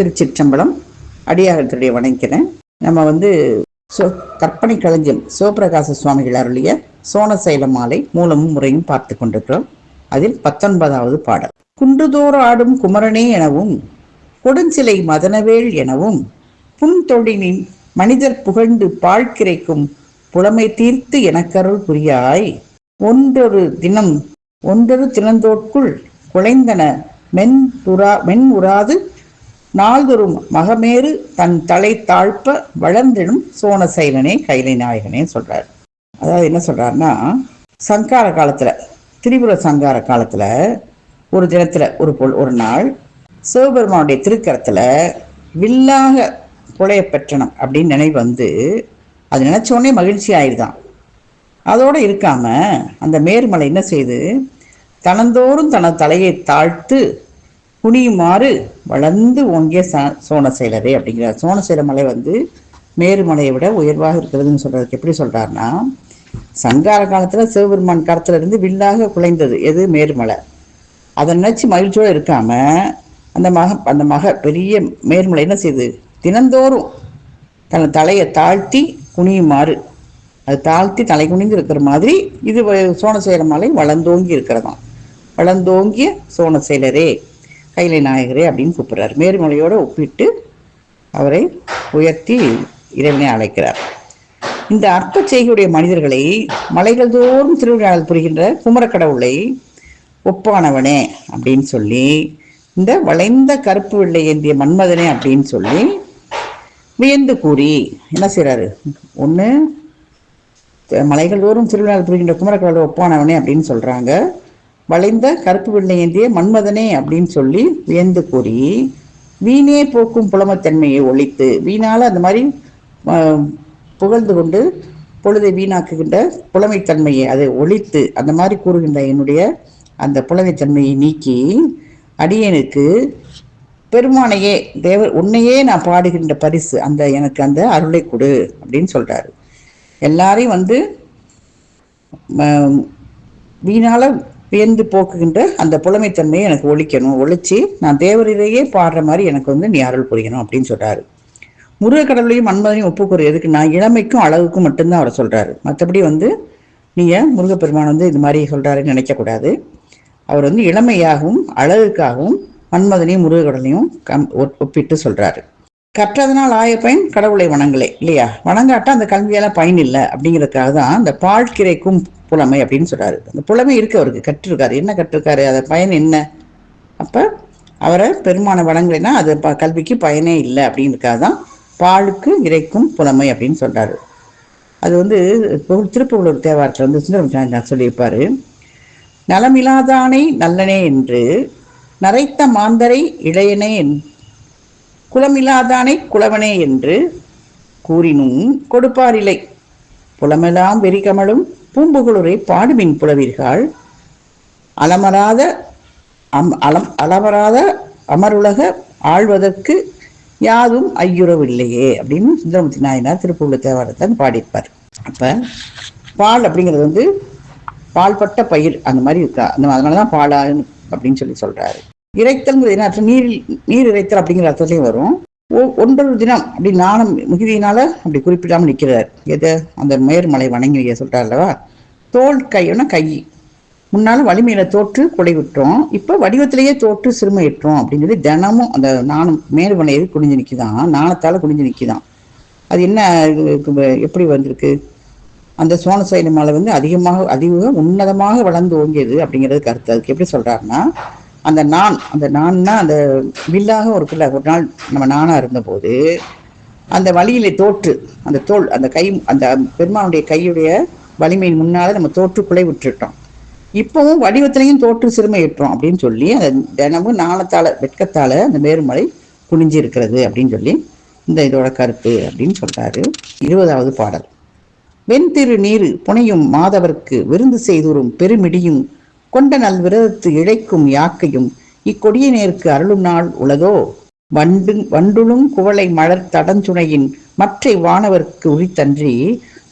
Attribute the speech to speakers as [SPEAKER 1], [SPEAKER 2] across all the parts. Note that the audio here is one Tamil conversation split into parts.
[SPEAKER 1] திருச்சிற்றம்பலம் அடியாகத்துடைய வணங்கிக்கிறேன் நம்ம வந்து சோ கற்பனை களஞ்சியம் சிவபிரகாச சுவாமிகள் அருளிய சோனசைல மாலை மூலமும் முறையும் பார்த்து கொண்டிருக்கிறோம். அதில் பத்தொன்பதாவது பாடல். குன்றுதோறு ஆடும் குமரனே எனவும் கொடுஞ்சிலை மதனவேள் எனவும் புன்தொழினின் மனிதர் புகழ்ந்து பால் கிரைக்கும் புலமை தீர்த்து எனக்கருள் புரியாய். ஒன்றொரு தினம் ஒன்றொரு தினந்தோற்குள் குலைந்தன மென் உரா மென் உராது நாள்தொறும் மகமேறு தன் தலை தாழ்ப்ப வளர்ந்திடும் சோனசைலனே கைலை நாயகனே சொல்றார். அதாவது என்ன சொல்றாருன்னா சங்கார காலத்துல திரிபுர சங்கார காலத்துல ஒரு தினத்துல ஒரு பொல் ஒரு நாள் சிவபெருமானுடைய திருக்கரத்துல வில்லாக புலைய பெற்றனம் அப்படின்னு நினைவு வந்து அது நினைச்சோடனே மகிழ்ச்சி ஆயிடுதான். அதோட இருக்காம அந்த மேர்மலை என்ன செய்து தனந்தோறும் தனது தலையை தாழ்த்து குனியுமாறு வளர்ந்து ஓங்கிய ச சோனசைலரே அப்படிங்கிறார். சோனசைல மலை வந்து மேருமலையை விட உயர்வாக இருக்கிறதுன்னு சொல்கிறதுக்கு எப்படி சொல்கிறாருன்னா சங்கார காலத்தில் சிவபெருமான் காலத்துல இருந்து வில்லாக குலைந்தது. எது? மேருமலை அதை நினச்சி மகிழ்ச்சியோடு இருக்காம அந்த மக அந்த மக பெரிய மேருமலை என்ன செய்யுது தினந்தோறும் தன் தலையை தாழ்த்தி குனியுமாறு. அது தாழ்த்தி தலை குனிந்து இருக்கிற மாதிரி இது வ- மலை வளர்ந்தோங்கி இருக்கிறதாம். வளர்ந்தோங்கிய சோனசேலரே கைலை நாயகரே அப்படின்னு கூப்பிடுறார். மேருமலையோடு ஒப்பிட்டு அவரை உயர்த்தி இறைவனை அழைக்கிறார். இந்த அற்ப செய்கையுடைய மனிதர்களை மலைகள் தோறும் திருவிழாவில் புரிகின்ற குமரக்கடவுளை ஒப்பானவனே அப்படின்னு சொல்லி இந்த வளைந்த கருப்பு வெள்ளை ஏந்திய மன்மதனே அப்படின்னு சொல்லி வியந்து கூறி என்ன செய்கிறாரு ஒன்று மலைகள் தோறும் திருவிழாவில் புரிகின்ற குமரக்கடவுளை ஒப்பானவனே அப்படின்னு சொல்கிறாங்க வளைந்த கருப்பு வெள்ளையந்திய மன்மதனே அப்படின்னு சொல்லி வியந்து கூறி வீணே போக்கும் புலமத்தன்மையை ஒழித்து வீணால அந்த மாதிரி புகழ்ந்து கொண்டு பொழுதை வீணாக்குகின்ற புலமைத்தன்மையை அதை ஒழித்து அந்த மாதிரி கூறுகின்ற என்னுடைய அந்த புலமைத்தன்மையை நீக்கி அடியனுக்கு பெருமானையே தேவர் உன்னையே நான் பாடுகின்ற பரிசு அந்த எனக்கு அந்த அருளை கொடு அப்படின்னு சொல்றாரு. எல்லாரையும் வந்து வீணால வியந்து போக்குகின்ற அந்த புலமைத்தன்மையை எனக்கு ஒழிக்கணும் ஒழிச்சு நான் தேவரிலேயே பாடுற மாதிரி எனக்கு வந்து நீ அருள் புரியணும் அப்படின்னு சொல்றாரு. முருகக்கடவுளையும் மன்மதனையும் ஒப்புக்கூறு எதுக்குன்னா இளமைக்கும் அழகுக்கும் மட்டும்தான் அவர் சொல்றாரு. மற்றபடி வந்து நீங்க முருகப்பெருமான் வந்து இது மாதிரி சொல்றாருன்னு நினைக்கக்கூடாது அவர் வந்து இளமையாகவும் அழகுக்காகவும் மன்மதனையும் முருகக்கடலையும் கம் ஒப்- ஒப்பிட்டு சொல்றாரு. கற்றதனால் ஆய பயன் கடவுளை வணங்கலே இல்லையா? வணங்காட்டா அந்த கல்வியால பயன் இல்லை அப்படிங்கிறதுக்காக தான் அந்த பால் கிடைக்கும் புலமை அப்படின்னு சொல்றாரு. அந்த புலமை இருக்கு அவருக்கு கற்றிருக்காரு. என்ன கற்றிருக்காரு? அது பயன் என்ன? அப்ப அவரை பெருமான வணங்கலைன்னா அது ப- கல்விக்கு பயனே இல்லை அப்படிங்கிறதுக்காக தான் பாலுக்கு இறைக்கும் புலமை அப்படின்னு சொல்றாரு. அது வந்து இப்போ தேவாரத்தில் வந்து சுந்தரம் சொல்லியிருப்பாரு. நலமிலாதானை நல்லனே என்று நரைத்த மாந்தரை இளையனே என் குலவனே என்று கூறினும் கொடுப்பாரில்லை. புலமெல்லாம் வெறிகமலும் பூம்புகளுரை பாடுமின் புலவீர்கள். அலமராத அம் அலம் அலமராத அமருலக ஆழ்வதற்கு யாதும் ஐயுறவில்லையே அப்படின்னு சுந்தரமூர்த்தி நாயனார் திருப்பூர்ல தேவாரத்தை பாடியிருப்பார். அப்போ பால் அப்படிங்கிறது வந்து பால்பட்ட பயிர் அந்த மாதிரி இருக்கா? அந்த அதனால தான் பாலான் அப்படின்னு சொல்லி சொல்கிறாரு இறைத்தல்ங்கிறது என்ன அர்த்தம்? நீரில் நீர் இறைத்தல் அப்படிங்கிற அர்த்தத்திலையும் வரும். ஒ- ஒன்றொரு தினம் அப்படி நாணம் மிகுதியினால அப்படி குறிப்பிடாமல் நிற்கிறார் எது? அந்த மேர்மலை வணங்கி சொல்கிறார் அல்லவா? தோல் கையோனா கை. முன்னால வலிமையில தோற்று கொடை விட்டோம். இப்ப வடிவத்திலேயே தோற்று சிறுமையிட்டோம் அப்படின்னு சொல்லி தினமும் அந்த நாணம் மேல்மலை குடிஞ்சு குனிஞ்சு நிக்குதான். நாணத்தால குனிஞ்சு நிற்கிதான் அது என்ன இது எப்படி வந்திருக்கு? அந்த சோனசைல மலை வந்து அதிகமாக அதிக உன்னதமாக வளர்ந்து ஓங்கியது அப்படிங்கிறது கருத்து அதுக்கு எப்படி சொல்றாருன்னா அந்த நான் அந்த நான்னா அந்த வில்லாக ஒரு பிள்ளை ஒரு நாள் நம்ம நானாக இருந்தபோது அந்த வழியிலே தோற்று அந்த தோல் அந்த கை அந்த பெருமானுடைய கையுடைய வலிமையின் முன்னால் நம்ம தோற்று விட்டுட்டோம். இப்போவும் வடிவத்திலையும் தோற்று சிறுமையிட்டோம் அப்படின்னு சொல்லி அந்த தினமும் நாணத்தால வெட்கத்தால அந்த மேருமலை குனிஞ்சு இருக்கிறது அப்படின்னு சொல்லி இந்த இதோட கருத்து அப்படின்னு சொல்றாரு. இருபதாவது பாடல். வெண்திரு நீர் புனையும் மாதவர்க்கு விருந்து செய்தோறும் பெருமிடியும் கொண்ட நல் விரதத்து இழைக்கும் யாக்கையும் இக்கொடிய நேருக்கு அருளும் நாள் உளதோ? வண்டு வண்டுளும் குவளை மலர் தடஞ்சுனையின் மற்றை வானவர்க்கு உரித்தன்றி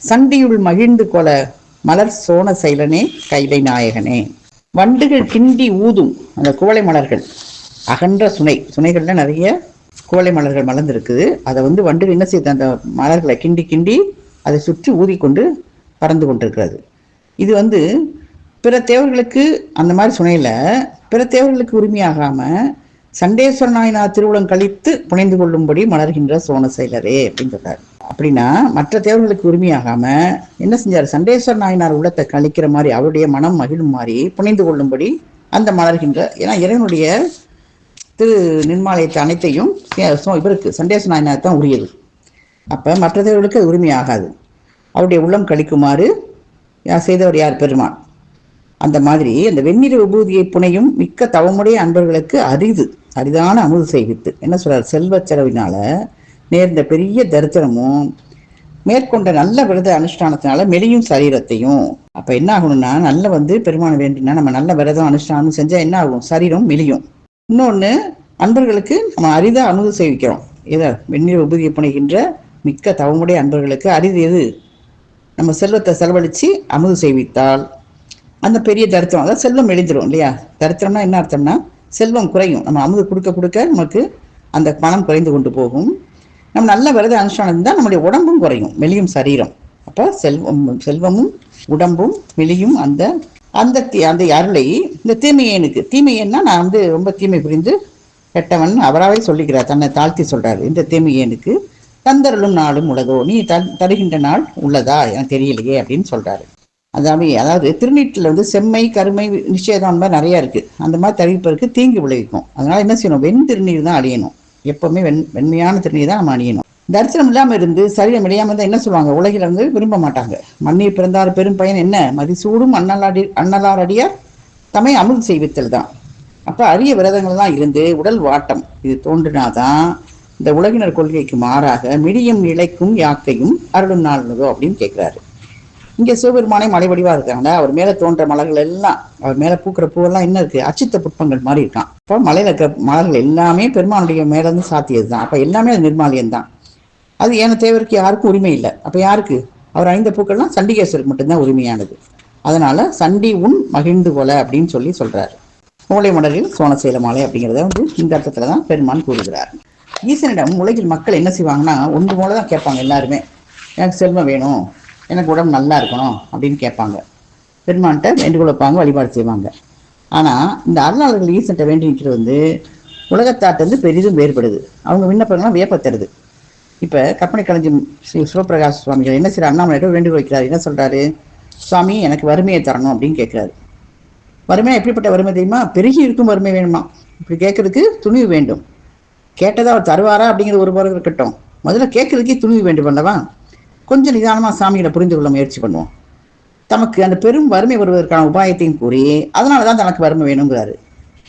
[SPEAKER 1] சண்டியுள் மகிழ்ந்து கொல மலர் சோன சைலனே கைலை நாயகனே. வண்டுகள் கிண்டி ஊதும் அந்த குவளை மலர்கள். அகன்ற சுனை சுனைகள்ல நிறைய குவளை மலர்கள் மலர்ந்திருக்குது. அதை வந்து வண்டுகள் என்ன செய்யுது அந்த மலர்களை கிண்டி கிண்டி அதை சுற்றி ஊதிக்கொண்டு பறந்து கொண்டிருக்கிறது. இது வந்து பிற தேவர்களுக்கு அந்த மாதிரி சுனையில பிற தேவர்களுக்கு உரிமையாகாம சண்டேஸ்வர நாயனார் திருவுளம் கழித்து புனைந்து கொள்ளும்படி மலர்கின்ற சோன செயலரே அப்படின்னு சொல்றாரு அப்படின்னா மற்ற தேவர்களுக்கு உரிமையாகாம என்ன செஞ்சார்? சண்டேஸ்வர நாயனார் உள்ளத்தை கழிக்கிற மாதிரி அவருடைய மனம் மகிழும் மாதிரி புனைந்து கொள்ளும்படி அந்த மலர்கின்ற ஏன்னா இறைவனுடைய திரு நிர்மாலயத்தை அனைத்தையும் இவருக்கு சண்டேஸ்வர நாயனார் தான் உரியது. அப்போ மற்ற தேவர்களுக்கு அது உரிமையாகாது. அவருடைய உள்ளம் கழிக்குமாறு யார் செய்தவர்? யார்? பெருமான். அந்த மாதிரி அந்த வெண்ணிற விபூதியை புனையும் மிக்க தவமுடைய அன்பர்களுக்கு அரிது அரிதான அமுது செய்வித்து. என்ன சொல்றார்? செல்வ செலவினால நேர்ந்த பெரிய தரித்திரமும் மேற்கொண்ட நல்ல விரத அனுஷ்டானத்தினால மெலியும் சரீரத்தையும். அப்ப என்ன ஆகணும்னா நல்ல வந்து பெருமான வேண்டினா நம்ம நல்ல விரதம் அனுஷ்டானம் செஞ்சா என்ன ஆகும் சரீரம் மெலியும். இன்னொன்னு அன்பர்களுக்கு நம்ம அரிதா அமுது செய்விக்கிறோம். எதை? வெந்நீர் உபதியை புனைகின்ற மிக்க தவமுடைய அன்பர்களுக்கு அரிது எது? நம்ம செல்வத்தை செலவழிச்சு அமுது செய்வித்தால். அந்த பெரிய தரித்திரம் அதாவது செல்வம் எழுந்துடும் இல்லையா? தரித்திரம்னா என்ன அர்த்தம்னா செல்வம் குறையும். நம்ம அமுது கொடுக்க கொடுக்க நமக்கு அந்த பணம் குறைந்து கொண்டு போகும். நம்ம நல்ல விரத அனுஷ்டானம் இருந்தால் நம்முடைய உடம்பும் குறையும் மெலியும் சரீரம். அப்போ செல்வம் செல்வமும் உடம்பும் மெலியும் அந்த அந்த அந்த அருளை இந்த தீமையனுக்கு. தீமையன்னா நான் வந்து ரொம்ப தீமை புரிந்து கெட்டவன் அவராவே சொல்லிக்கிறார் தன்னை தாழ்த்தி சொல்றாரு இந்த தீமையனுக்கு. தந்தருளும் நாளும் உள்ளதோ நீ த- தருகின்ற நாள் உள்ளதா? எனக்கு தெரியலையே அப்படின்னு சொல்றாரு. அதாவது அதாவது திருநீட்டில் வந்து செம்மை கருமை நிச்சயம் மாதிரி நிறைய இருக்கு. அந்த மாதிரி தவிர்ப்பதற்கு தீங்கு விளைவிக்கும். அதனால என்ன செய்யணும்? வெண் திருநீர் தான் அழியணும் எப்பவுமே வெண் வெண்மையான திருநீர் தான் நம்ம அணியணும். தரிசனம் இல்லாமல் இருந்து சரீரம் இடையாமல் தான் என்ன சொல்லுவாங்க? உலகில் வந்து விரும்ப மாட்டாங்க. மண்ணில் பிறந்தார் பெரும் பயன் என்ன? மதிசூடும் அண்ணலாடி அண்ணலார் அடியார் தம்மை அமுது செய்வித்தல் தான். அப்போ அரிய விரதங்கள் தான் இருந்து உடல் வாட்டம். இது தோன்றினாதான் இந்த உலகினர் கொள்கைக்கு மாறாக மிடியும் இழைக்கும் யாக்கையும் அருளும் நாளுதோ அப்படின்னு கேட்குறாரு இங்கே சிவபெருமானே மலை வடிவா இருக்காங்க. அவர் மேல தோன்ற மலர்கள் எல்லாம் அவர் மேல பூக்கிற பூவெல்லாம் என்ன இருக்கு? அச்சித்த புட்பங்கள் மாதிரி இருக்கான். அப்போ மலையில இருக்கிற மலர்கள் எல்லாமே பெருமானுடைய மேல இருந்து சாத்தியது தான் அப்ப எல்லாமே அது நிர்மாலியம் தான் அது ஏன தேவருக்கு யாருக்கும் உரிமை இல்லை. அப்ப யாருக்கு? அவர் ஐந்த பூக்கள்லாம் சண்டிகேஸ்வருக்கு மட்டும்தான் உரிமையானது. அதனால சண்டி உன் மகிழ்ந்து கொல அப்படின்னு சொல்லி சொல்றாரு. மூளை மடலில் சோனசேல மாலை அப்படிங்கிறத வந்து இந்த அர்த்தத்துல தான் பெருமான் கூறுகிறார். ஈசனிடம் உலகில் மக்கள் என்ன செய்வாங்கன்னா ஒன்று போல தான் கேட்பாங்க எல்லாருமே. எனக்கு செல்வம் வேணும். எனக்கு உடம்பு நல்லா இருக்கணும் அப்படின்னு கேட்பாங்க. பெருமான்கிட்ட வேண்டுகோள் வைப்பாங்க வழிபாடு செய்வாங்க. ஆனா இந்த அருளாளர்கள் ஈசன்ட்ட வேண்டி நிற்கிறது வந்து உலகத்தாட்டு வந்து பெரிதும் வேறுபடுது. அவங்க விண்ணப்பங்கள்லாம் வியப்பத்தருது. இப்ப கற்பனை கலைஞர் ஸ்ரீ சிவபிரகாஷ் சுவாமிகள் என்ன சரி அண்ணாமலையிட்ட வேண்டுகோள் வைக்கிறார் என்ன சொல்றாரு? சுவாமி எனக்கு வறுமையை தரணும் அப்படின்னு கேட்கிறாரு. வறுமையா எப்படிப்பட்ட வறுமை தெரியுமா? பெருகி இருக்கும் வறுமை வேணுமா? இப்படி கேட்கறதுக்கு துணிவு வேண்டும். கேட்டதா அவர் தருவாரா அப்படிங்கிற ஒரு பிறகு இருக்கட்டும். முதல்ல கேட்கறதுக்கே துணிவு வேண்டும் அல்லவா? கொஞ்சம் நிதானமாக சாமிகளை புரிந்து கொள்ள முயற்சி பண்ணுவோம். தமக்கு அந்த பெரும் வறுமை வருவதற்கான உபாயத்தையும் கூறி அதனால தான் தனக்கு வறுமை வேணுங்கிறாரு.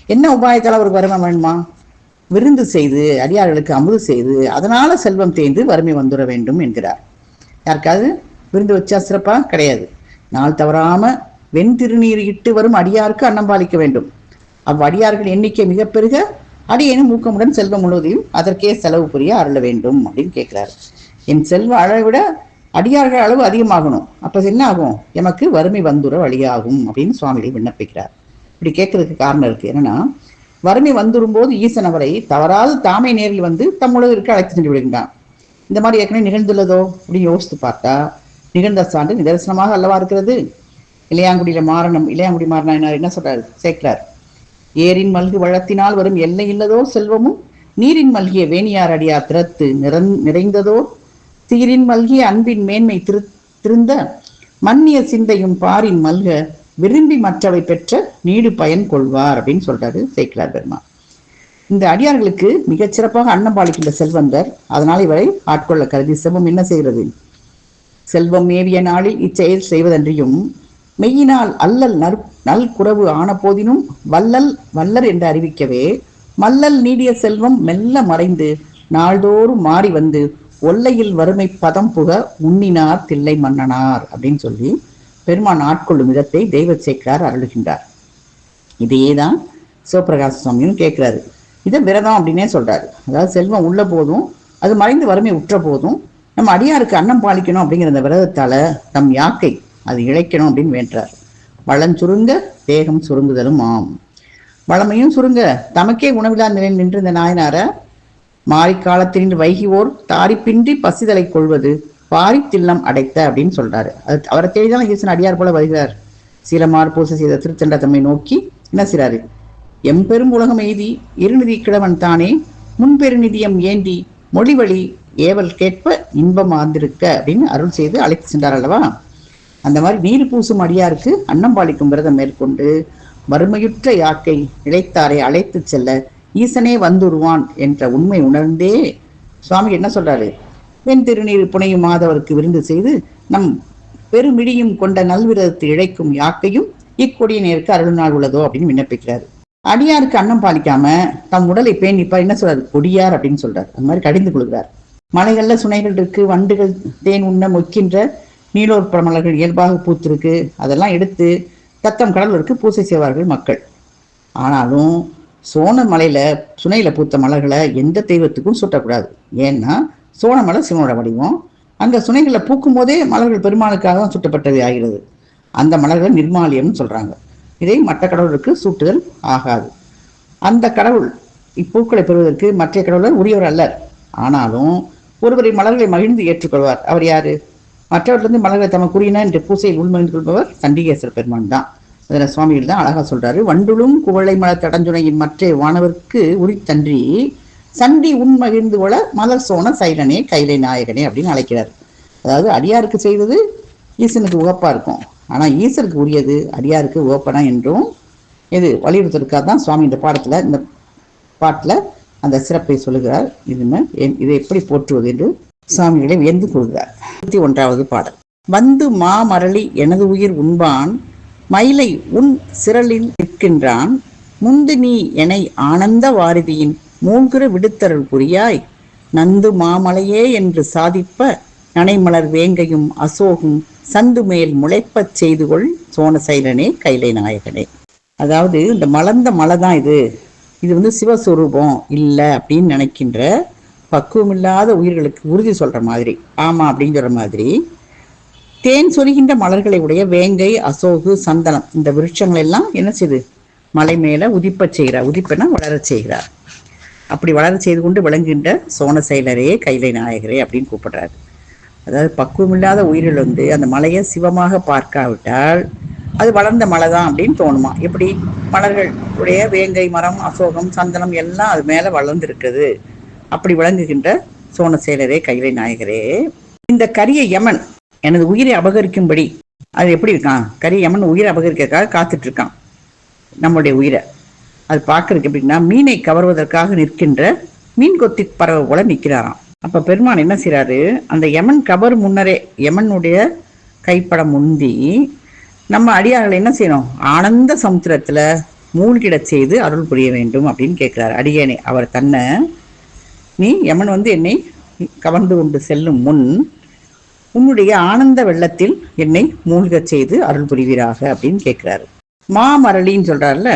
[SPEAKER 1] என்ன உபாயத்தால் அவருக்கு வறுமை வேணுமா? விருந்து செய்து அடியார்களுக்கு அமுது செய்து அதனால செல்வம் தேய்ந்து வறுமை வந்துட வேண்டும் என்கிறார். யாருக்காவது? விருந்து வச்சா சிறப்பா? கிடையாது. நாள் தவறாம வெண்திருநீர் இட்டு வரும் அடியாருக்கு அன்னம் பாலிக்க வேண்டும். அவ்வடியார்கள் எண்ணிக்கை மிக பெருக அடியேனும் ஊக்கமுடன் செல்வம் முழுவதையும் அதற்கே செலவு புரிய அருள வேண்டும் அப்படின்னு கேட்கிறார். என் செல்வ அளவிட அடியார்கள் அளவு அதிகமாகணும். அப்போ என்ன ஆகும்? எமக்கு வறுமை வந்துற வழியாகும் அப்படின்னு சுவாமிகள் விண்ணப்பிக்கிறார். இப்படி கேட்கறதுக்கு காரணம் இருக்கு. என்னன்னா வறுமை வந்துடும் போது ஈசன் அவரை தவறாது தாமே நேரில் வந்து தம் உலகிற்கு அழைத்து சென்று விடுகின்றான். இந்த மாதிரி ஏற்கனவே நிகழ்ந்துள்ளதோ? அப்படின்னு யோசித்து பார்த்தா நிகழ்ந்த சான்று நிதர்சனமாக அல்லவா இருக்கிறது? இளையாங்குடியில மாறணும் இளையாங்குடி மாறினார் என்ன சொல்றாரு? சேர்க்கிறார். ஏரின் மல்கு வளத்தினால் வரும் எல்லை இல்லதோ செல்வமும் நீரின் மல்கிய வேணியார் அடியார் திறத்து நிறந் நிறைந்ததோ சீரின் மல்கிய அன்பின் மேன்மை திரு திருந்த மன்னிய சிந்தையும் பாரின் மல்க விரும்பி மற்றவை பெற்ற நீடு பயன் கொள்வார் அப்படின்னு சொல்றாரு சேக்கிலார் பெருமா. இந்த அடியார்களுக்கு மிகச்சிறப்பாக அன்னம் பாலிக்கின்ற செல்வந்தர். அதனால் இவரை ஆட்கொள்ள கருதி செல்வம் என்ன செய்கிறது? செல்வம் மேவிய நாளில் இச்செயல் செய்வதன்றியும் மெய்யினால் அல்லல் நற் நல் குறவு ஆன போதினும் வல்லல் வல்லர் என்று அறிவிக்கவே மல்லல் நீடிய செல்வம் மெல்ல மறைந்து நாள்தோறும் மாறி வந்து ஒல்லையில் வறுமை பதம் புக உண்ணினார் தில்லை மன்னனார் அப்படின்னு சொல்லி பெருமான் ஆட்கொள்ளும் விதத்தை தெய்வ சேக்கரார் அருளுகின்றார். இதையே தான் சிவபிரகாச சுவாமியும் கேட்கிறாரு. இதை விரதம் அப்படின்னே சொல்றாரு. அதாவது செல்வம் உள்ள போதும் அது மறைந்து வறுமை உற்ற போதும் நம்ம அடியாருக்கு அன்னம் பாலிக்கணும் அப்படிங்கிற அந்த விரதத்தால தம் யாக்கை அது இழைக்கணும் அப்படின்னு வேண்டார் வளம் சுருங்க தேகம் சுருங்குதலும் ஆம். வளமையும் சுருங்க தமக்கே உணவில்லா நிலையில் நின்று இந்த நாயனாரை மாரிக்காலத்தின் வைகிவோர் தாரிப்பின்றி பசிதலை கொள்வது பாரித்தில்லம் அடைத்த அப்படின்னு சொல்றாரு. அது அவரை தேடிதான் ஈசன் அடியார் போல வருகிறார். சீலமார் பூசை செய்த திருத்தண்ட தம்மை நோக்கி என்ன செய்றாரு? எம்பெரும் உலகம் எய்தி இருநிதி கிழவன் தானே முன்பெருநிதியம் ஏந்தி மொழிவழி ஏவல் கேட்ப இன்பம் ஆந்திருக்க அப்படின்னு அருள் செய்து அழைத்து சென்றார் அல்லவா? அந்த மாதிரி நீர் பூசும் அடியாருக்கு அன்னம்பாளிக்கும் விரதம் மேற்கொண்டு வறுமையுற்ற யாக்கை இழைத்தாரை அழைத்து செல்ல ஈசனே வந்துருவான் என்ற உண்மை உணர்ந்தே சுவாமி என்ன சொல்றாரு? வெண் திருநீர் புனையும் மாதவருக்கு விருந்து செய்து நம் பெருமிடியும் கொண்ட நல்விரதத்தை இழைக்கும் யாக்கையும் இக்கொடிய நேருக்கு அருள்நாள் உள்ளதோ அப்படின்னு விண்ணப்பிக்கிறாரு. அடியாருக்கு அன்னம் பாலிக்காம தம் உடலை பேணிப்பா என்ன சொல்றாரு? கொடியார் அப்படின்னு சொல்றாரு. அந்த மாதிரி கடிந்து கொள்கிறார். மலைகள்ல சுனைகள் இருக்கு வண்டுகள் தேன் உண்ண மொக்கின்ற நீலோர் மலர்கள் இயல்பாக பூத்திருக்கு. அதெல்லாம் எடுத்து தத்தம் கடலூருக்கு பூசை செய்வார்கள் மக்கள். ஆனாலும் சோன சுனையில் பூத்த மலர்களை எந்த தெய்வத்துக்கும் சூட்டக்கூடாது. ஏன்னா சோனமலை சிவனோட வடிவம். அந்த சுனைகளை பூக்கும் போதே மலர்கள் பெருமாளுக்காக தான் சுட்டப்பட்டது ஆகிறது. அந்த மலர்கள் நிர்மாலியம்னு சொல்கிறாங்க இதை மற்ற கடவுளுக்கு சூட்டுதல் ஆகாது. அந்த கடவுள் இப்பூக்களை பெறுவதற்கு மற்ற கடவுளர் உரியவர் அல்லர் ஆனாலும் ஒருவரை மலர்களை மகிழ்ந்து ஏற்றுக்கொள்வார். அவர் யாரு? மற்றவர்களிருந்து மலர்களை தமக்குரியன என்று பூசையில் உள்மகிழ்ந்து கொள்பவர் சண்டிகேஸ்வர பெருமான் தான். அதில் சுவாமிகள் தான் அழகாக சொல்கிறாரு வண்டுளும் குவளை மலர் தடஞ்சுனையின் மற்ற வானவர்க்கு உரித்தன்றி சண்டி உண்மகிழ்ந்து கொள்ள மலர் சோன சைலனே கைலை நாயகனே அப்படின்னு அழைக்கிறார். அதாவது அடியாருக்கு செய்தது ஈசனுக்கு உகப்பாக இருக்கும். ஆனால் ஈசனுக்கு உரியது அடியாருக்கு உகப்பனா என்றும் இது வலியுறுத்தலுக்காக தான் சுவாமி இந்த பாடத்தில் இந்த பாட்டில் அந்த சிறப்பை சொல்லுகிறார். இதுமே இதை எப்படி போற்றுவது என்று சுவாமிகளை வியந்து கொள்கிறார். இருபத்தி ஒன்றாவது பாடல். வந்து மாமரளி எனது உயிர் உண்பான் மயிலை உன் சிரலில் நிற்கின்றான். முந்து நீ என்னை ஆனந்த வாரிதியின் மூங்குற விடுத்தருள் புரியாய். நந்து மாமலையே என்று சாதிப்ப நனைமலர் வேங்கையும் அசோகும் சந்து மேல் முளைப்பச் செய்து கொள் சோனசைலனே கைலை நாயகனே. அதாவது இந்த மலர்ந்த மலை தான் இது. இது வந்து சிவஸ்வரூபம் இல்லை அப்படின்னு நினைக்கின்ற பக்குவமில்லாத உயிர்களுக்கு உறுதி சொல்கிற மாதிரி. ஆமாம் அப்படின்னு சொல்கிற மாதிரி. தேன் சொரிகின்ற மலர்களை உடைய வேங்கை அசோகு சந்தனம் இந்த விருட்சங்கள் எல்லாம் என்ன செய்து? மலை மேல உதிப்பச் செய்கிறார். உதிப்பனா வளரச் செய்கிறார். அப்படி வளர செய்து கொண்டு விளங்குகின்ற சோன கைலை நாயகரே அப்படின்னு கூப்பிடுறாரு. அதாவது பக்குவமில்லாத உயிரில் வந்து அந்த மலையை சிவமாக பார்க்காவிட்டால் அது வளர்ந்த மலை தான் அப்படின்னு தோணுமா? எப்படி? மலர்கள் உடைய வேங்கை மரம் அசோகம் சந்தனம் எல்லாம் அது மேலே வளர்ந்துருக்குது. அப்படி விளங்குகின்ற சோனசேலரே செயலரே கைலை நாயகரே. இந்த கரிய யமன் எனது உயிரை அபகரிக்கும்படி அது எப்படி இருக்கான்? கரி யமன் உயிரை அபகரிக்கிறதுக்காக காத்துட்டு இருக்கான் நம்முடைய உயிரை. அது பார்க்கறதுக்கு எப்படின்னா மீனை கவர்வதற்காக நிற்கின்ற மீன் கொத்தி பறவை போல நிற்கிறாராம். அப்ப பெருமான் என்ன செய்கிறாரு அந்த யமன் கவர் முன்னரே யமனுடைய கைப்படம் முந்தி நம்ம அடியார்களை என்ன செய்யணும்? ஆனந்த சமுத்திரத்துல மூழ்கிடச் செய்து அருள் புரிய வேண்டும் அப்படின்னு கேட்கிறார். அடியேனே அவர் தன்னை நீ யமன் வந்து என்னை கவர்ந்து கொண்டு செல்லும் முன் உன்னுடைய ஆனந்த வெள்ளத்தில் என்னை மூழ்கச் செய்து அருள் புரிவீராக அப்படின்னு கேட்கிறாரு மாமரளின்னு சொல்றாருல்ல?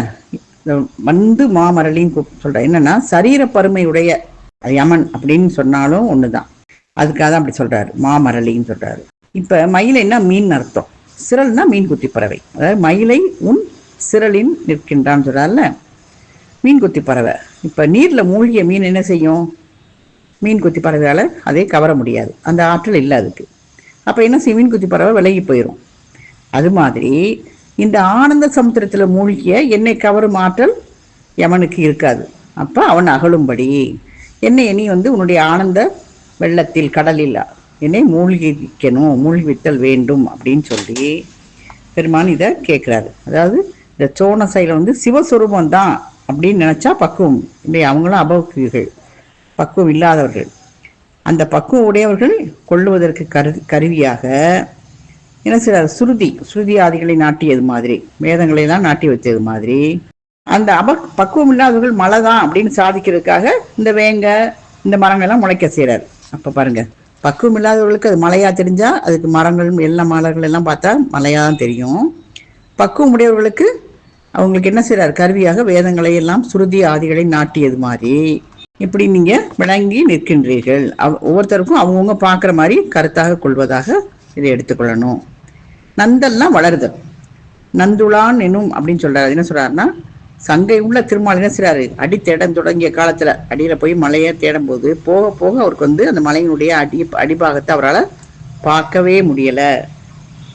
[SPEAKER 1] வந்து மாமரளின்னு சொல்கிறார் என்னன்னா சரீர பருமையுடைய யமன் அப்படின்னு சொன்னாலும் ஒண்ணுதான். அதுக்காக தான் அப்படி சொல்றாரு. மாமரளின்னு சொல்றாரு. இப்ப மயிலைன்னா மீன் அர்த்தம். சிரல்னா மீன் குத்தி பறவை. அதாவது மயிலை உன் சிரலின் நிற்கின்றான்னு சொல்றாருல்ல? மீன் குத்தி பறவை. இப்ப நீர்ல மூழ்கிய மீன் என்ன செய்யும்? மீன் குத்தி பறவையால் அதை கவர முடியாது. அந்த ஆற்றல் இல்லை அதுக்கு. அப்போ என்ன செய்யும் குத்தி பறவை விலகி போயிடும் அது மாதிரி இந்த ஆனந்த சமுத்திரத்தில் மூழ்கிய என்னை கவரும் ஆற்றல் யமனுக்கு இருக்காது. அப்போ அவன் அகலும்படி என்னை நீ வந்து உன்னுடைய ஆனந்த வெள்ளத்தில் கடலில் என்னை மூழ்கிக்கணும் மூழ்கிவித்தல் வேண்டும் அப்படின்னு சொல்லி பெருமான் இதை கேட்குறாரு அதாவது இந்த சோன சைடில் வந்து சிவஸ்வரூபம் தான் அப்படின்னு நினச்சா பக்குவம். இல்லை அவங்களும் அபவுக்குகள் பக்குவம் இல்லாதவர்கள். அந்த பக்குவம் உடையவர்கள் கொள்ளுவதற்கு கரு கருவியாக என்ன சில சுருதி சுருதி ஆதிகளை நாட்டியது மாதிரி வேதங்களை எல்லாம் நாட்டி வச்சது மாதிரி. அந்த அப பக்குவம் இல்லாதவர்கள் மழை தான் அப்படின்னு சாதிக்கிறதுக்காக இந்த வேங்க இந்த மரங்கள்லாம் முளைக்க செய்கிறார் அப்போ பாருங்க பக்குவம் இல்லாதவர்களுக்கு அது மலையா தெரிஞ்சால் அதுக்கு மரங்கள் எல்லா மலர்கள் எல்லாம் பார்த்தா மழையாக தான் தெரியும். பக்குவம் உடையவர்களுக்கு அவங்களுக்கு என்ன செய்கிறார் கருவியாக வேதங்களை எல்லாம் சுருதி ஆதிகளை நாட்டியது மாதிரி. இப்படி நீங்க விளங்கி நிற்கின்றீர்கள். அவ்- ஒவ்வொருத்தருக்கும் அவங்கவுங்க பார்க்குற மாதிரி கருத்தாக கொள்வதாக இதை எடுத்துக்கொள்ளணும். நந்தெல்லாம் வளருதல் நந்துளான் எனும் அப்படின்னு சொல்றாரு. என்ன சொல்றாருன்னா சங்கை உள்ள திருமால் என்ன செய்றாரு? அடி தேடம் தொடங்கிய காலத்துல அடியில போய் மலையை தேடும் போது போக போக அவருக்கு வந்து அந்த மலையினுடைய அடி அடிபாகத்தை அவரால் பார்க்கவே முடியல.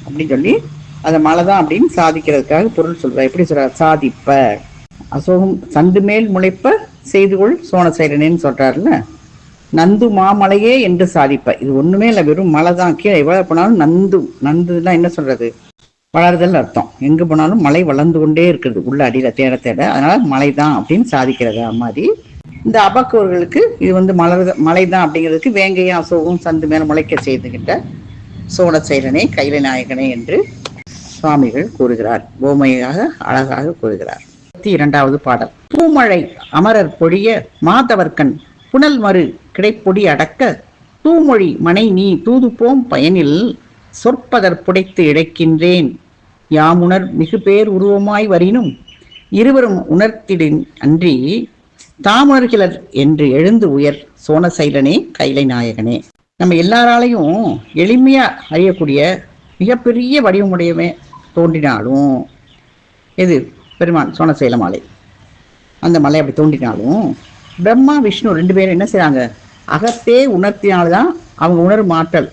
[SPEAKER 1] அப்படின்னு சொல்லி அந்த மலை தான் அப்படின்னு சாதிக்கிறதுக்காக பொருள் சொல்கிறார் எப்படி சொல்கிறார் சாதிப்ப. அசோகம் சந்து மேல் முளைப்ப செய்துகொள் சோனசைரனேன்னு சொல்றாருல்ல நந்து மாமலையே என்று சாதிப்ப. இது ஒண்ணுமே இல்லை வெறும் மலை தான். கீழே எவ்வளவு போனாலும் நந்து நந்துலாம் என்ன சொல்றது? வளருதல் அர்த்தம். எங்க போனாலும் மலை வளர்ந்து கொண்டே இருக்குது உள்ள அடியில தேட தேட. அதனால மலை தான் அப்படின்னு சாதிக்கிறது மாதிரி இந்த அபக்கூர்களுக்கு இது வந்து மலர் மலை தான் அப்படிங்கிறதுக்கு வேங்கையும் அசோகம் சந்து மேல முளைக்க செய்துகிட்ட சோழசேரனே கைலை நாயகனே என்று சுவாமிகள் கூறுகிறார். பொம்மையாக அழகாக கூறுகிறார். இருபத்தி இரண்டாவது பாடல். பூமழை அமரர் பொழிய மாதவர்கண் புனல் மறு கிடைப்பொடி அடக்க தூமொழி மனை நீ தூதுப்போம் பயனில் சொற்பதற் புடைத்து இழைக்கின்றேன். யாமுணர் மிகு பேர் உருவமாய் வரினும் இருவரும் உணர்த்திடின் அன்றி தாமுணர்கிலர் என்று எழுந்து உயர் சோனசைலனே கைலை நாயகனே. நம்ம எல்லாராலையும் எளிமையா அறியக்கூடிய மிகப்பெரிய வடிவமுடையவே தோன்றினாலும் எது? பெருமான் சோனசைல மாலை. அந்த மலை அப்படி தோன்றினாலும் பிரம்மா விஷ்ணு ரெண்டு பேரும் என்ன செய்றாங்க? அகத்தே உணர்த்தினால்தான் அவங்க உணரும் ஆற்றல்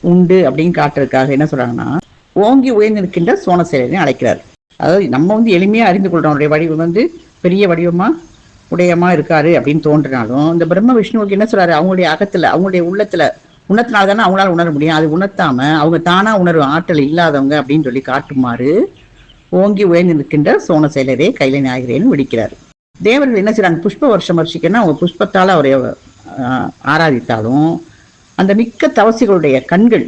[SPEAKER 1] உண்டு அப்படின்னு காட்டுறதுக்காக என்ன சொல்றாங்கன்னா ஓங்கி உயர்ந்து நிற்கின்ற சோனசேலனை அழைக்கிறார். அதாவது நம்ம வந்து எளிமையாக அறிந்து கொள்கிறோம் அவருடைய வடிவம் வந்து பெரிய வடிவமா உடையமா இருக்காரு அப்படின்னு தோன்றினாலும் இந்த பிரம்ம விஷ்ணுவுக்கு என்ன சொல்றாரு? அவங்களுடைய அகத்துல அவங்களுடைய உள்ளத்துல உணர்த்தினால தானே அவங்களால உணர முடியும். அது உணர்த்தாம அவங்க தானா உணர்வு ஆற்றல் இல்லாதவங்க அப்படின்னு சொல்லி காட்டுமாறு ஓங்கி உயர்ந்து நிற்கின்ற சோனசேலரே கைலை நாயகரேன்னு விடிக்கிறார். தேவர்கள் என்ன செய்றாங்க? புஷ்ப வருஷம் வருஷிக்கன்னா அவங்க புஷ்பத்தால் அவரை ஆராதித்தாலும் அந்த மிக்க தவசிகளுடைய கண்கள்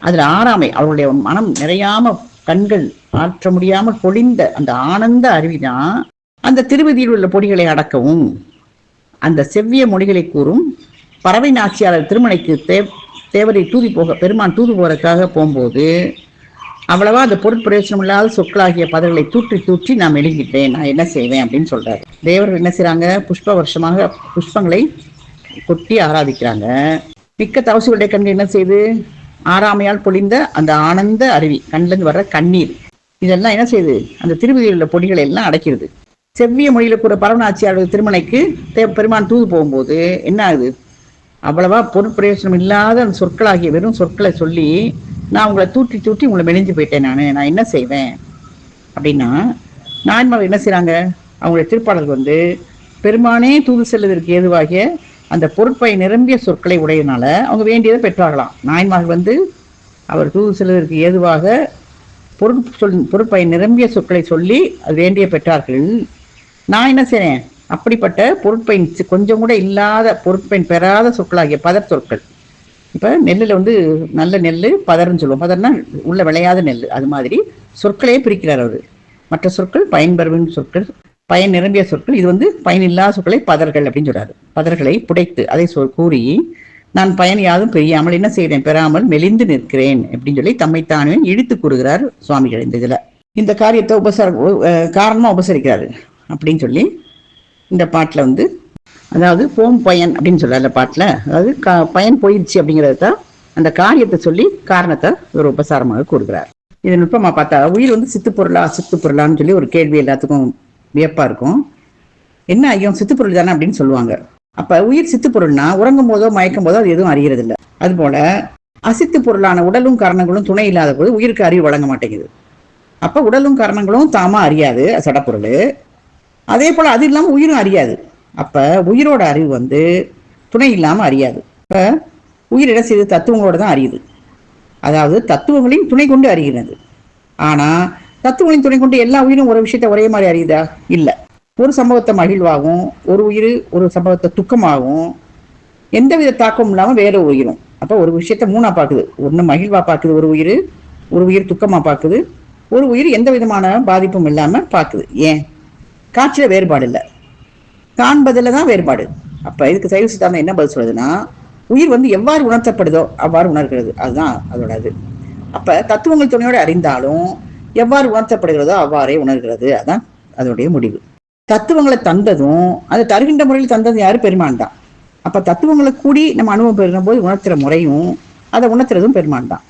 [SPEAKER 1] அதில் ஆறாமை அவருடைய மனம் நிறையாம கண்கள் ஆற்ற முடியாமல் பொழிந்த அந்த ஆனந்த அருவிதான் அந்த திருவதியில் உள்ள பொடிகளை அடக்கவும் அந்த செவ்விய மொழிகளை கூறும் பறவை நாச்சியாளர் திருமணைக்கு தே தேவரை தூதி போக பெருமான் தூது போறதுக்காக போகும்போது அவ்வளவா அந்த பொருட்பிரயோஜனம் இல்லாத சொற்களாகிய பதங்களை தூற்றி தூற்றி நான் எழுதிட்டேன் நான் என்ன செய்வேன் அப்படின்னு சொல்றாரு. தேவர்கள் என்ன செய்யறாங்க புஷ்ப வருஷமாக புஷ்பங்களை கொட்டி ஆராதிக்கிறாங்க. மிக்க தவசுகளுடைய கண்கள் என்ன செய்து? ஆறாமையால் பொழிந்த அந்த ஆனந்த அருவி கண்ணுல வர்ற கண்ணீர். இதெல்லாம் என்ன செய்யுது அந்த திருவிதியில் உள்ள பொடிகளை எல்லாம் அடைக்கிறது. செவ்விய மொழியில கூற பரவனாச்சியாளர் திருமணைக்கு தே பெருமான் தூது போகும்போது என்ன ஆகுது? அவ்வளவா பொருட்பிரயோஜனம் இல்லாத அந்த சொற்களாகிய வெறும் சொற்களை சொல்லி நான் உங்களை தூட்டி தூட்டி உங்களை மெலிஞ்சு போயிட்டேன் நான். நான் என்ன செய்வேன்? அப்படின்னா நாயன்மார் என்ன செய்கிறாங்க அவங்களுடைய திருப்பாடல் வந்து பெருமானே தூது செல்வதற்கு ஏதுவாகிய அந்த பொருட்பை நிரம்பிய சொற்களை உடையனால அவங்க வேண்டியதை பெற்றார்களாம். நாயன்மார்கள் வந்து அவர் தூது செல்வதற்கு ஏதுவாக பொருட் சொல் பொருட்பை நிரம்பிய சொற்களை சொல்லி அது வேண்டிய பெற்றார்கள். நான் என்ன செய்றேன்? அப்படிப்பட்ட பொருட்பயன் கொஞ்சம் கூட இல்லாத பொருட்பயன் பெறாத சொற்களாகிய பதர் சொற்கள் இப்போ நெல்லில் வந்து நல்ல நெல் பதர்ன்னு சொல்லுவோம். பதர்னா உள்ள விளையாத நெல் அது மாதிரி. சொற்களையே பிரிக்கிறார் அவர். மற்ற சொற்கள் பயன்பெறும் சொற்கள் பயன் நிரம்பிய சொற்கள். இது வந்து பயனில்லாத சொற்களை பதர்கள் அப்படின்னு சொல்றாரு. பதர்களை புடைத்து அதை சொல் கூறி நான் பயன் யாதும் பெரியாமல் என்ன செய்கிறேன் பெறாமல் மெலிந்து நிற்கிறேன் அப்படின்னு சொல்லி தம்மைத்தானே இழுத்து கூறுகிறார் சுவாமிகள் இந்த இதில். இந்த காரியத்தை உபசார காரணமாக உபசரிக்கிறார் உபசரிக்கிறாரு அப்படின்னு சொல்லி இந்த பாட்டில் வந்து அதாவது போம் பயன் அப்படின்னு சொல்றாரு அந்த அதாவது கா- பயன் போயிடுச்சு அப்படிங்கிறத தான் அந்த காரியத்தை சொல்லி காரணத்தை ஒரு உபசாரமாக கூறுகிறார். இது நுட்பமாக பார்த்தா உயிர் வந்து சித்து பொருளா சித்து பொருளான்னு சொல்லி ஒரு கேள்வி எல்லாத்துக்கும் வியப்பாக இருக்கும். என்ன ஐயோ சித்து பொருள் தானே அப்படின்னு சொல்லுவாங்க. அப்போ உயிர் சித்து பொருள்னா உறங்கும் போதோ மயக்கும் போதோ அது எதுவும் அறிகிறது இல்லை அதுபோல அசித்து பொருளான உடலும் காரணங்களும் துணை இல்லாத போது உயிருக்கு அறிவு வழங்க மாட்டேங்குது. அப்போ உடலும் காரணங்களும் தாமா அறியாது சடப்பொருள். அதே போல் அது இல்லாமல் உயிரும் அறியாது. அப்போ உயிரோட அறிவு வந்து துணை இல்லாமல் அறியாது. இப்போ உயிரிட சிறு தத்துவங்களோட தான் அறியுது. அதாவது தத்துவங்களின் துணை கொண்டு அறிகிறது. ஆனால் தத்துவங்களின் துணை கொண்டு எல்லா உயிரும் ஒரு விஷயத்தை ஒரே மாதிரி அறியுதா? இல்லை. ஒரு சம்பவத்தை மகிழ்வாகும் ஒரு உயிர் ஒரு சம்பவத்தை துக்கமாகவும் எந்தவித தாக்கமும் இல்லாமல் வேற ஒரு உயிரும். அப்போ ஒரு விஷயத்த மூணாக பார்க்குது. ஒன்று மகிழ்வாக பார்க்குது ஒரு உயிர் ஒரு உயிர் துக்கமாக பார்க்குது ஒரு உயிர் எந்த விதமான பாதிப்பும் இல்லாமல் பார்க்குது. ஏன்? காட்சியில் வேறுபாடு இல்லை. காண்பதில் தான் வேறுபாடு. அப்போ இதுக்கு சைவ சித்தாந்தம் என்ன பதில் சொல்லுதுன்னா உயிர் வந்து எவ்வாறு உணர்த்தப்படுதோ அவ்வாறு உணர்கிறது. அதுதான் அதோட இது அப்போ தத்துவங்கள் துணையோடு அறிந்தாலும் எவ்வாறு உணர்த்தப்படுகிறதோ அவ்வாறே உணர்கிறது. அதான் அதோடைய முடிவு. தத்துவங்களை தந்ததும் அது தருகின்ற முறையில் தந்தது யாரு? பெருமான் தான். அப்போ தத்துவங்களை கூடி நம்ம அனுபவம் பெறும் போது உணர்த்துற முறையும் அதை உணர்த்துறதும் பெருமான் தான்.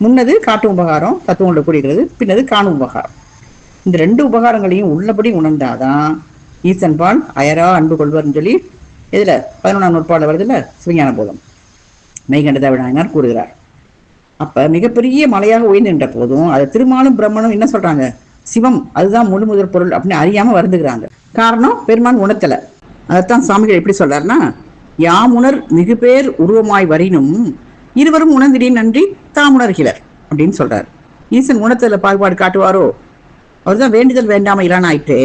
[SPEAKER 1] முன்னது காட்டு உபகாரம் தத்துவங்களை கூடுகிறது பின்னது காணும் உபகாரம். இந்த ரெண்டு உபகாரங்களையும் உள்ளபடி உணர்ந்தாதான் ஈசன் பால் அயரா அன்பு கொள்வார்னு சொல்லி இதில் பதினொன்றாம் நூற்பாடு வருதுல சிவஞான போதம் மெய்கண்ட விநாயகர் கூறுகிறார். அப்போ மிகப்பெரிய மலையாக உயர்ந்து நின்ற போதும் அதை திருமாலும் பிரம்மனும் என்ன சொல்கிறாங்க சிவம் அதுதான் முழு முதற் பொருள் அப்படின்னு அறியாமல் வருந்துகிறாங்க. காரணம் பெருமான் உணர்த்தலை. அதைத்தான் சாமிகள் எப்படி சொல்றாருன்னா யாமுணர் மிகுபேர் உருவமாய் வரினும் இருவரும் உணர்ந்திடின் நன்றி தாம் உணர்கிறார் அப்படின்னு சொல்கிறார் ஈசன் உணர்த்தல பாகுபாடு காட்டுவாரோ? அவர் தான் வேண்டுதல் வேண்டாம இல்லான்னு ஆயிட்டு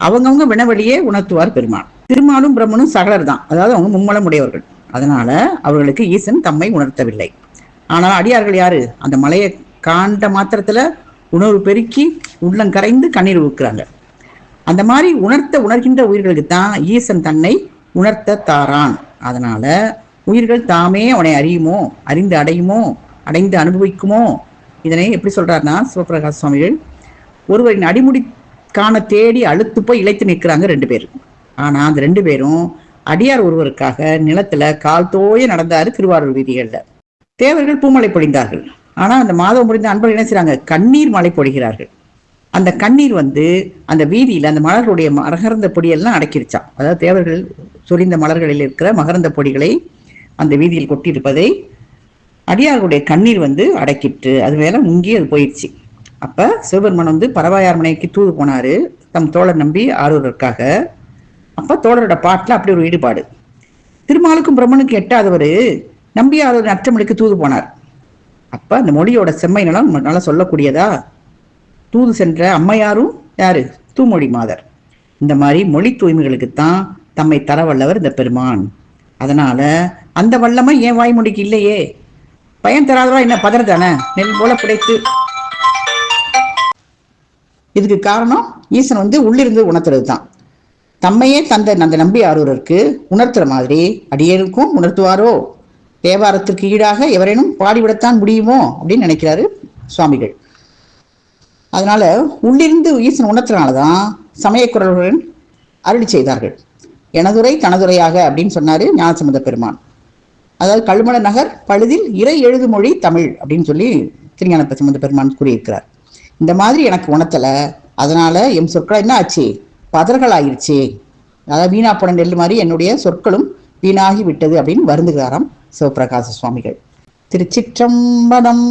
[SPEAKER 1] அவங்கவுங்க வினவழியே உணர்த்துவார் பெருமாள். திருமாலும் பிரம்மனும் சகலர் தான் அதாவது அவங்க மும்மலம் உடையவர்கள் அதனால அவர்களுக்கு ஈசன் தம்மை உணர்த்தவில்லை. ஆனால் அடியார்கள் யாரு? அந்த மலையை காண்ட மாத்திரத்துல உணர்வு பெருக்கி உள்ளம் கரைந்து கண்ணீர் ஊக்குறாங்க. அந்த மாதிரி உணர்த்த உணர்கின்ற உயிர்களுக்கு தான் ஈசன் தன்னை உணர்த்த தாரான். அதனால உயிர்கள் தாமே அவனை அறியுமோ அறிந்து அடையுமோ அடைந்து அனுபவிக்குமோ? இதனை எப்படி சொல்றாருன்னா சிவபிரகாஷ் சுவாமிகள் ஒருவரின் அடிமுடி காண தேடி அழுத்து போய் இழைத்து நிற்கிறாங்க ரெண்டு பேர். ஆனா அந்த ரெண்டு பேரும் அடியார் ஒருவருக்காக நிலத்துல கால் தோய நடந்தாரு திருவாரூர் வீதிகளில். தேவர்கள் பூமலை பொழிந்தார்கள். ஆனா அந்த மாதம் முடிந்த அன்பர்கள் என்ன செய்கிறாங்க கண்ணீர் மலை பொழிகிறார்கள். அந்த கண்ணீர் வந்து அந்த வீதியில அந்த மலர்களுடைய மகர்ந்த பொடியெல்லாம் அடக்கிருச்சாம் அதாவது தேவர்கள் சொரிந்த மலர்களில் இருக்கிற மகரந்த பொடிகளை அந்த வீதியில் கொட்டியிருப்பதை அடியார்களுடைய கண்ணீர் வந்து அடக்கிட்டு அது மேல முங்கி அது போயிடுச்சு அப்ப சிவபெருமன் வந்து பரவாயார் மனைக்கு தூது போனாரு. தம் தோழர் நம்பி ஆரூரருக்காக. அப்ப தோழரோட பாட்டுல அப்படி ஒரு ஈடுபாடு. திருமாலுக்கும் பிரம்மனுக்கும் எட்டாதவர் நம்பி ஆரூர் நற்றமணிக்கு தூது போனார். அப்ப அந்த மொழியோட செம்மை நலம் நல்லா சொல்லக்கூடியதா? தூது சென்ற அம்மையாரும் யாரு? தூமொழி மாதர். இந்த மாதிரி மொழி தூய்மைகளுக்கு தான் தம்மை தர வல்லவர் இந்த பெருமான். அதனால அந்த வல்லமை ஏன் வாய்மொழிக்கு இல்லையே. பயன் தராதவா என்ன பதறு தானே நெல் போல பிடைத்து இதுக்கு காரணம் ஈசன் வந்து உள்ளிருந்து உணர்த்துறது தான் தம்மையே தந்த அந்த நம்பி ஆரூரருக்கு உணர்த்துற மாதிரி அடியேருக்கும் உணர்த்துவாரோ? தேவாரத்திற்கு ஈடாக எவரேனும் பாடிவிடத்தான் முடியுமோ? அப்படின்னு நினைக்கிறாரு சுவாமிகள். அதனால உள்ளிருந்து ஈசன் உணர்த்தினால்தான் சமயக்குரல்களுடன் அருளி செய்தார்கள். எனதுரை தனதுரையாக அப்படின்னு சொன்னார் ஞானசம்பந்த பெருமான். அதாவது கழுமல நகர் பழுதில் இறை எழுதுமொழி தமிழ் அப்படின்னு சொல்லி திருஞான சம்பந்த பெருமான் கூறியிருக்கிறார். இந்த மாதிரி எனக்கு உணர்த்தல. அதனால என் சொற்கள் என்ன ஆச்சு? பதர்கள் ஆயிருச்சு அதாவது வீணா போன நெல் மாதிரி என்னுடைய சொற்களும் வீணாகி விட்டது அப்படின்னு வருந்துகிறாராம் சிவபிரகாச சுவாமிகள். திருச்சிற்றம்பலம்.